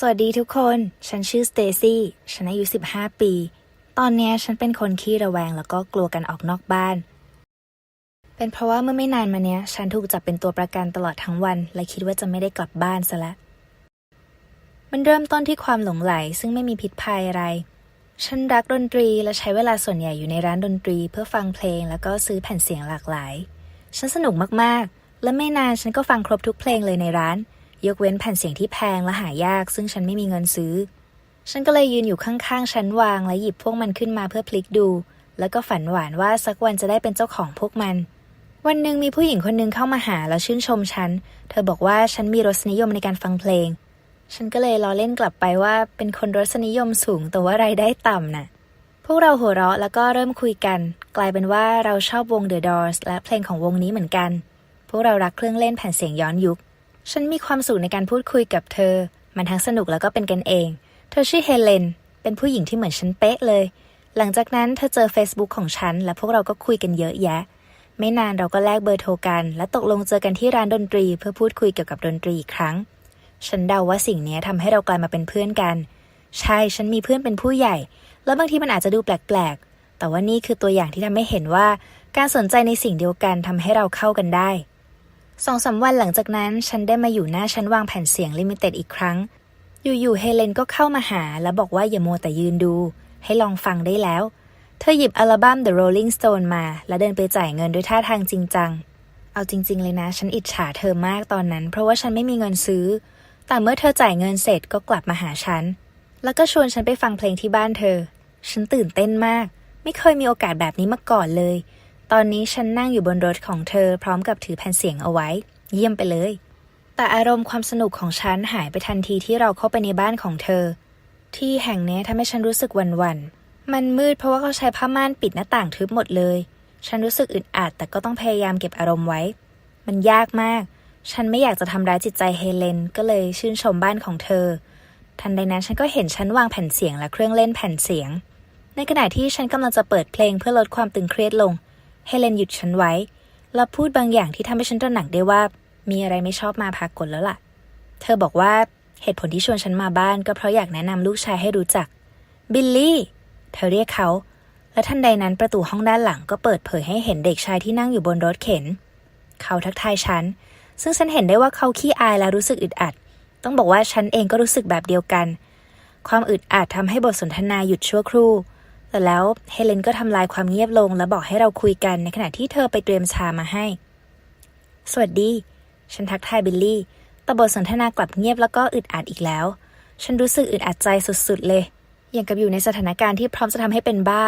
สวัสดีทุกคน ฉันชื่อสเตซี่ ฉันอายุ 15 ปี ตอนเนี้ยฉันเป็นคนขี้ระแวงแล้วก็กลัวกันออกนอกบ้าน เป็นเพราะว่าเมื่อไม่นานมาเนี้ย ฉันถูกจับเป็นตัวประกันตลอดทั้งวัน และคิดว่าจะไม่ได้กลับบ้านซะละ มันเริ่มต้นที่ความหลงไหล ซึ่งไม่มีพิษภัยอะไร ฉันรักดนตรีและใช้เวลาส่วนใหญ่อยู่ในร้านดนตรี เพื่อฟังเพลงแล้วก็ซื้อแผ่นเสียงหลากหลาย ฉันสนุกมากๆ และไม่นานฉันก็ฟังครบทุกเพลงเลยในร้าน ยกเว้นแผ่นเสียงที่แพงและหายาก ซึ่งฉันไม่มีเงินซื้อ ฉันก็เลยยืนอยู่ข้างๆชั้นวางและหยิบพวกมันขึ้นมาเพื่อพลิกดู แล้วก็ฝันหวานว่าสักวันจะได้เป็นเจ้าของพวกมัน วันหนึ่งมีผู้หญิงคนหนึ่งเข้ามาหาแล้วชื่นชมฉัน เธอบอกว่าฉันมีรสนิยมในการฟังเพลง ฉันก็เลยล้อเล่นกลับไปว่าเป็นคนรสนิยมสูงแต่ว่ารายได้ต่ำน่ะพวกเราหัวเราะแล้วก็เริ่มคุยกัน กลายเป็นว่าเราชอบวง The Doors และเพลงของวงนี้เหมือนกัน พวกเรารักเครื่องเล่นแผ่นเสียงย้อนยุค ฉันมีความสุขในการพูดคุยกับเธอ มันทั้งสนุกแล้วก็เป็นกันเอง เธอชื่อเฮเลน เป็นผู้หญิงที่เหมือนฉันเป๊ะเลย หลังจากนั้นเธอเจอ Facebook ของฉัน และพวกเราก็คุยกันเยอะแยะ ไม่นานเราก็แลกเบอร์โทรกัน และตกลงเจอกันที่ร้านดนตรี เพื่อพูดคุยเกี่ยวกับดนตรีอีกครั้ง ฉันเดาว่าสิ่งนี้ทำให้เรากลายมาเป็นเพื่อนกัน ใช่ ฉันมีเพื่อนเป็นผู้ใหญ่ แล้วบางทีมันอาจจะดูแปลกๆ แต่ว่านี่คือตัวอย่างที่ทำให้เห็นว่า การสนใจในสิ่งเดียวกันทำให้เราเข้ากันได้ สองสามวันหลังจากนั้น ฉันได้มาอยู่หน้าชั้นวางแผ่นเสียงลิมิเต็ดอีกครั้ง อยู่ๆเฮเลนก็เข้ามาหา และบอกว่าอย่าโมแต่ยืนดู ให้ลองฟังได้แล้ว เธอหยิบอัลบั้ม The Rolling Stone มา และเดินไปจ่ายเงินด้วยท่าทางจริงจัง เอาจริง ๆ เลยนะ ฉันอิจฉาเธอมากตอนนั้น เพราะว่าฉันไม่มีเงินซื้อ แต่เมื่อเธอจ่ายเงินเสร็จก็กลับมาหาฉัน แล้วก็ชวนฉันไปฟังเพลงที่บ้านเธอ ฉันตื่นเต้นมาก ไม่เคยมีโอกาสแบบนี้มาก่อนเลย ตอนนี้ฉันนั่งอยู่บนรถของเธอพร้อมกับถือแผ่นเสียงเอาไว้ เยี่ยมไปเลย แต่อารมณ์ความสนุกของฉันหายไปทันทีที่เราเข้าไปในบ้านของเธอ ที่แห่งนี้ทำให้ฉันรู้สึกหวั่นมันมืดเพราะว่าเขาใช้ผ้าม่านปิดหน้าต่างทึบหมดเลย ฉันรู้สึกอึดอัดแต่ก็ต้องพยายามเก็บอารมณ์ไว้ มันยากมาก ฉันไม่อยากจะทำร้ายจิตใจเฮเลน ก็เลยชื่นชมบ้านของเธอ ทันใดนั้นฉันก็เห็นฉันวางแผ่นเสียงและเครื่องเล่นแผ่นเสียง ในขณะที่ฉันกำลังจะเปิดเพลงเพื่อลดความตึงเครียดลง เฮเลนหยุดฉันไว้ และพูดบางอย่างที่ทำให้ฉันตระหนักได้ว่า มีอะไรไม่ชอบมาพากลแล้วล่ะ เธอบอกว่าเหตุผลที่ชวนฉันมาบ้านก็เพราะอยากแนะนำลูกชายให้รู้จัก บิลลี่ เธอเรียกเขา และทันใดนั้นประตูห้องด้านหลังก็เปิดเผยให้เห็นเด็กชายที่นั่งอยู่บนรถเข็น เขาทักทายฉัน ซึ่งฉันเห็นได้ว่าเขาขี้อายและรู้สึกอึดอัด ต้องบอกว่าฉันเองก็รู้สึกแบบเดียวกัน ความอึดอัดทำให้บทสนทนาหยุดชั่วครู่ แต่แล้วเฮเลนก็ทำลายความเงียบลง และบอกให้เราคุยกันในขณะที่เธอไปเตรียมชามาให้ สวัสดี ฉันทักทายบิลลี่ แต่บทสนทนากลับเงียบแล้วก็อึดอัดอีกแล้ว ฉันรู้สึกอึดอัดใจสุดๆเลย อย่างกับอยู่ในสถานการณ์ที่พร้อมจะทำให้เป็นบ้า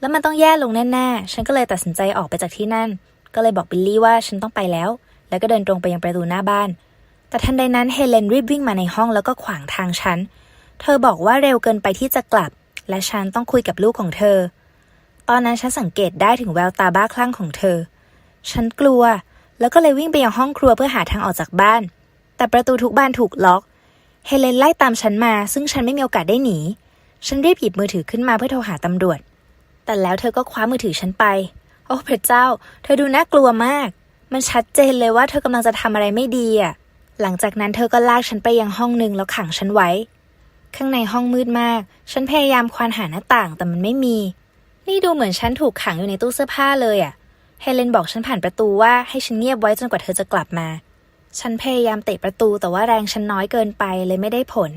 แล้วมันต้องแย่ลงแน่ๆ ฉันก็เลยตัดสินใจออกไปจากที่นั่น ก็เลยบอกบิลลี่ว่าฉันต้องไปแล้ว แล้วก็เดินตรงไปยังประตูหน้าบ้าน แต่ทันใดนั้นเฮเลนรีบวิ่งมาในห้องแล้วก็ขวางทางฉัน เธอบอกว่าเร็วเกินไปที่จะกลับ และฉันต้องคุยกับลูกของเธอ ตอนนั้นฉันสังเกตได้ถึงแววตาบ้าคลั่งของเธอ ฉันกลัว แล้วก็เลยวิ่งไปยังห้องครัวเพื่อหาทางออกจากบ้าน แต่ประตูทุกบานถูกล็อก เฮเลนไล่ตามฉันมา ซึ่งฉันไม่มีโอกาสได้หนี ฉันรีบหยิบมือถือขึ้นมาเพื่อโทรหาตำรวจ แต่แล้วเธอก็คว้ามือถือฉันไป โอ้พระเจ้า เธอดูน่ากลัวมาก มันชัดเจนเลยว่าเธอกำลังจะทำอะไรไม่ดีอะหลังจากนั้นเธอก็ลากฉันไปยังห้องหนึ่งแล้วขังฉันไว้ ข้างในห้องมืดมาก ฉันพยายามควานหาหน้าต่างแต่มันไม่มี นี่ดูเหมือนฉันถูกขังอยู่ในตู้เสื้อผ้าเลยอะ เฮเลนบอกฉันผ่านประตูว่าให้ฉันเงียบไว้จนกว่าเธอจะกลับมา ฉันพยายามเตะประตูแต่ว่าแรงฉันน้อยเกินไปเลยไม่ได้ผล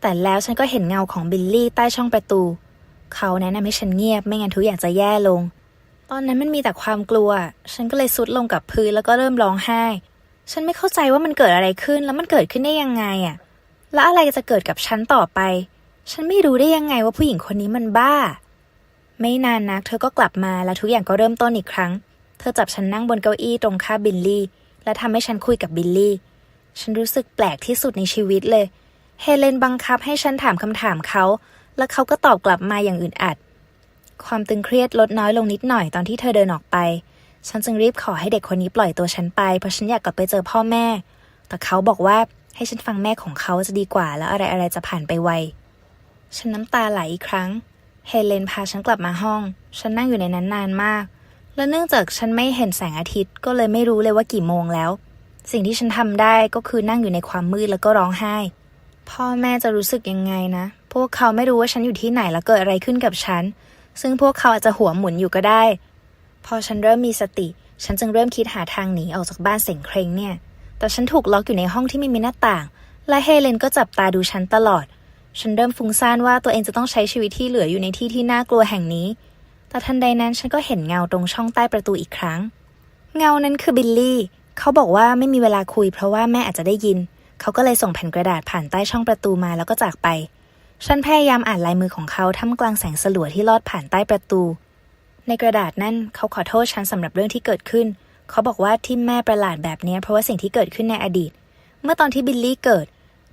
แต่แล้วฉันก็เห็นเงาของบิลลี่ใต้ช่องประตู เขาแนะนำให้ฉันเงียบไม่งั้นทุกอย่างจะแย่ลง ตอนนั้นมันมีแต่ความกลัว ฉันก็เลยซุดลงกับพื้นแล้วก็เริ่มร้องไห้ ฉันไม่เข้าใจว่ามันเกิดอะไรขึ้นแล้วมันเกิดขึ้นได้ยังไงอะ แล้วอะไรจะเกิดกับฉันต่อไป ฉันไม่รู้ได้ยังไงว่าผู้หญิงคนนี้มันบ้า ไม่นานนัก เธอก็กลับมาและทุกอย่างก็เริ่มต้นอีกครั้ง เธอจับฉันนั่งบนเก้าอี้ตรงข้าบิลลี่ และทำให้ฉันคุยกับบิลลี่ ฉันรู้สึกแปลกที่สุดในชีวิตเลย เฮเลนบังคับให้ฉันถามคำถามเขา และเขาก็ตอบกลับมาอย่างอึดอัด ความตึงเครียดลดน้อยลงนิดหน่อยตอนที่เธอเดินออกไป ฉันจึงรีบขอให้เด็กคนนี้ปล่อยตัวฉันไปเพราะฉันอยากกลับไปเจอพ่อแม่ แต่เขาบอกว่า ให้ฉันฟังแม่ของเขาจะดีกว่าแล้วอะไรอะไรๆจะผ่านไปไว ฉันน้ำตาไหลอีกครั้ง เฮเลนพาฉันกลับมาห้อง ฉันนั่งอยู่ในนั้นนานมาก และเนื่องจากฉันไม่เห็นแสงอาทิตย์ก็เลยไม่รู้เลยว่ากี่โมงแล้ว สิ่งที่ฉันทำได้ก็คือนั่งอยู่ในความมืดแล้วก็ร้องไห้ พ่อแม่จะรู้สึกยังไงนะ พวกเขาไม่รู้ว่าฉันอยู่ที่ไหนแล้วเกิดอะไรขึ้นกับฉัน ซึ่งพวกเขาอาจจะหัวหมุนอยู่ก็ได้ พอฉันเริ่มมีสติ ฉันจึงเริ่มคิดหาทางหนีออกจากบ้านเสียงเคร่งเนี่ย แต่ฉันถูกล็อกอยู่ในห้องที่ไม่มีหน้าต่าง และเฮเลนก็จับตาดูฉันตลอด ฉันเริ่มฟุ้งซ่านว่าตัวเองจะต้องใช้ชีวิตที่เหลืออยู่ในที่ที่น่ากลัวแห่งนี้ แต่ทันใดนั้นฉันก็เห็นเงาตรงช่องใต้ประตูอีกครั้ง เงานั้นคือบิลลี่ เขาบอกว่าไม่มีเวลาคุย เพราะว่าแม่อาจจะได้ยิน เขาก็เลยส่งแผ่นกระดาษผ่านใต้ช่องประตูมาแล้วก็จากไป ฉันพยายามอ่านลายมือของเขาท่ามกลางแสงสลัวที่ลอดผ่านใต้ประตู ในกระดาษนั่นเขาขอโทษฉันสำหรับเรื่องที่เกิดขึ้น เขาบอกว่าที่แม่ประหลาดแบบนี้เพราะว่าสิ่งที่เกิดขึ้นในอดีต เมื่อตอนที่บิลลี่เกิด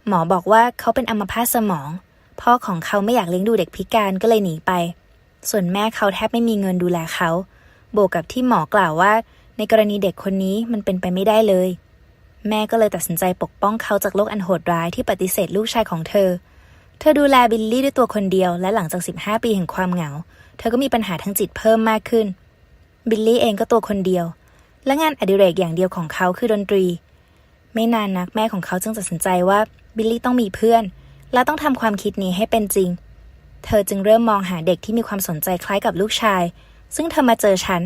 หมอบอกว่าเขาเป็นอัมพาตสมอง พ่อของเขาไม่อยากเลี้ยงดูเด็กพิการก็เลยหนีไป ส่วนแม่เขาแทบไม่มีเงินดูแลเขา โบวกกับที่หมอกล่าวว่า ในกรณีเด็กคนนี้มันเป็นไปไม่ได้เลย แม่ก็เลยตัดสินใจปกป้องเขาจากโลกอันโหดร้ายที่ปฏิเสธลูกชายของเธอ เธอดูแลบิลลี่ด้วยตัวคนเดียว และหลังจาก 15 ปีแห่งความเหงา เธอก็มีปัญหาทางจิตเพิ่มมากขึ้น บิลลี่เองก็ตัวคนเดียว และงานอดิเรกอย่างเดียวของเขาคือดนตรี ไม่นานนักแม่ของเขาจึงตัดสินใจว่าบิลลี่ต้องมีเพื่อน และต้องทำความคิดนี้ให้เป็นจริง เธอจึงเริ่มมองหาเด็กที่มีความสนใจคล้ายกับลูกชาย ซึ่งเธอมาเจอฉัน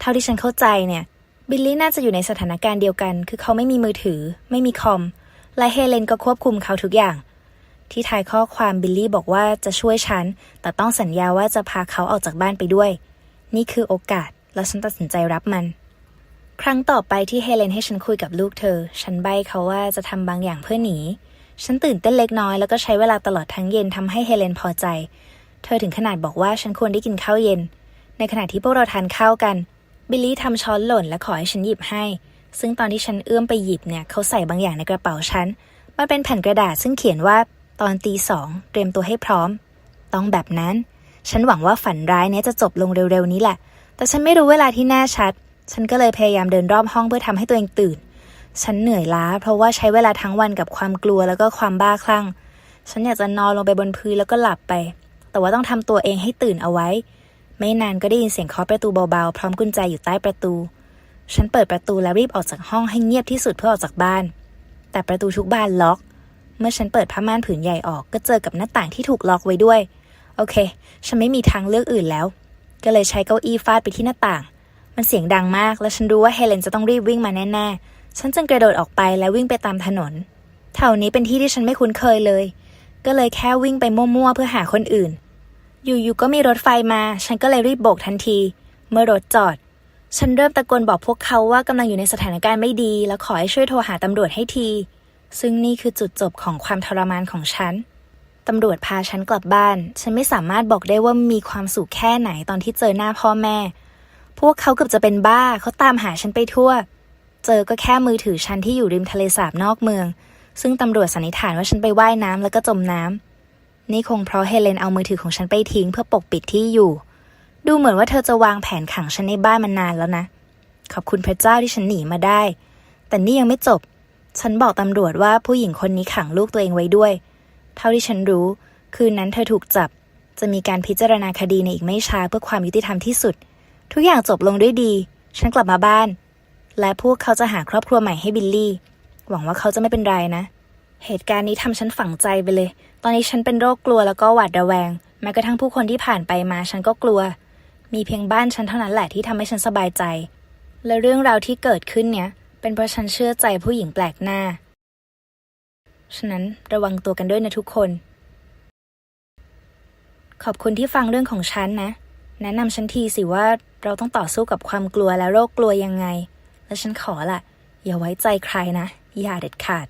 เท่าที่ฉันเข้าใจเนี่ยบิลลี่น่าจะอยู่ในสถานการณ์เดียวกัน คือเขาไม่มีมือถือ ไม่มีคอม และเฮเลนก็ควบคุมเขาทุกอย่าง ที่ท้ายข้อความบิลลี่บอกว่าจะช่วยฉัน แต่ต้องสัญญาว่าจะพาเขาออกจากบ้านไปด้วย นี่คือโอกาส และฉันตัดสินใจรับมัน ครั้งต่อไปที่เฮเลนให้ฉันคุยกับลูกเธอ ฉันใบเขาว่าจะทำบางอย่างเพื่อหนี ฉันตื่นเต้นเล็กน้อยแล้วก็ใช้เวลาตลอดทั้งเย็นทำให้เฮเลนพอใจ เธอถึงขนาดบอกว่าฉันควรได้กินข้าวเย็น ในขณะที่พวกเราทานข้าวกัน บิลลี่ทำช้อนหล่นและขอให้ฉันหยิบให้ ซึ่งตอนที่ฉันเอื้อมไปหยิบเนี่ยเขาใส่บางอย่างในกระเป๋าฉัน มันเป็นแผ่นกระดาษซึ่งเขียนว่าตอนตีสองเตรียมตัวให้พร้อม ต้องแบบนั้น ฉันหวังว่าฝันร้ายนี้จะจบลงเร็วๆนี้แหละ แต่ฉันไม่รู้เวลาที่แน่ชัด ฉันก็เลยพยายามเดินรอบห้องเพื่อทำให้ตัวเองตื่น ฉันเหนื่อยล้า เพราะว่าใช้เวลาทั้งวันกับความกลัวแล้วก็ความบ้าคลั่ง ฉันอยากจะนอนลงไปบนพื้นแล้วก็หลับไป แต่ว่าต้องทำตัวเองให้ตื่นเอาไว้ ไม่นานก็ได้ยินเสียงเคาะประตูเบาๆ พร้อมกุญแจอยู่ใต้ประตู ฉันเปิดประตูและรีบออกจากห้องให้เงียบที่สุดเพื่อออกจากบ้าน แต่ประตูทุกบานล็อก เมื่อฉันเปิดผ้าม่านผืนใหญ่ออกก็เจอกับหน้าต่างที่ถูกล็อกไว้ด้วย โอเค ฉันไม่มีทางเลือกอื่นแล้ว ก็เลยใช้เก้าอี้ฟาดไปที่หน้าต่าง มันเสียงดังมาก และฉันรู้ว่าเฮเลนจะต้องรีบวิ่งมาแน่ๆ ฉันจึงกระโดดออกไปและวิ่งไปตามถนน แถวนี้เป็นที่ที่ฉันไม่คุ้นเคยเลย ก็เลยแค่วิ่งไปมั่วๆเพื่อหาคนอื่น อยู่ๆ ก็มีรถไฟมา ฉันก็เลยรีบโบกทันที เมื่อรถจอด ฉันเริ่มตะโกนบอกพวกเขาว่ากำลังอยู่ในสถานการณ์ไม่ดี แล้วขอให้ช่วยโทรหาตำรวจให้ที ซึ่งนี่คือจุดจบของความทรมานของฉันตำรวจพาฉันกลับบ้าน ฉันไม่สามารถบอกได้ว่ามีความสุขแค่ไหนตอนที่เจอหน้าพ่อแม่ พวกเขาเกือบจะเป็นบ้าเขาตามหาฉันไปทั่ว เจอก็แค่มือถือฉันที่อยู่ริมทะเลสาบนอกเมือง ซึ่งตำรวจสันนิษฐานว่าฉันไปว่ายน้ำแล้วก็จมน้ำ นี่คงเพราะเฮเลนเอามือถือของฉันไปทิ้งเพื่อปกปิดที่อยู่ ดูเหมือนว่าเธอจะวางแผนขังฉันในบ้านมานานแล้วนะ ขอบคุณพระเจ้าที่ฉันหนีมาได้ แต่นี่ยังไม่จบ ฉันบอกตำรวจว่าผู้หญิงคนนี้ขังลูกตัวเองไว้ด้วย เท่าที่ฉันรู้ คืนนั้นเธอถูกจับ จะมีการพิจารณาคดีในอีกไม่ช้าเพื่อความยุติธรรมที่สุด ทุกอย่างจบลงด้วยดี ฉันกลับมาบ้าน และพวกเขาจะหาครอบครัวใหม่ให้บิลลี่ หวังว่าเขาจะไม่เป็นไรนะ เหตุการณ์นี้ทำฉันฝังใจไปเลย ตอนนี้ฉันเป็นโรคกลัวแล้วก็หวาดระแวง แม้กระทั่งผู้คนที่ผ่านไปมาฉันก็กลัว มีเพียงบ้านฉันเท่านั้นแหละที่ทำให้ฉันสบายใจ และเรื่องราวที่เกิดขึ้นเนี้ยเป็นเพราะฉันเชื่อใจผู้หญิงแปลกหน้า ฉะนั้นระวังตัวกันด้วยนะทุกคน ขอบคุณที่ฟังเรื่องของฉันนะ แนะนำฉันทีสิว่า เราต้องต่อสู้กับความกลัวและโรคกลัวยังไง และฉันขอละอย่าไว้ใจใครนะ อย่าเด็ดขาด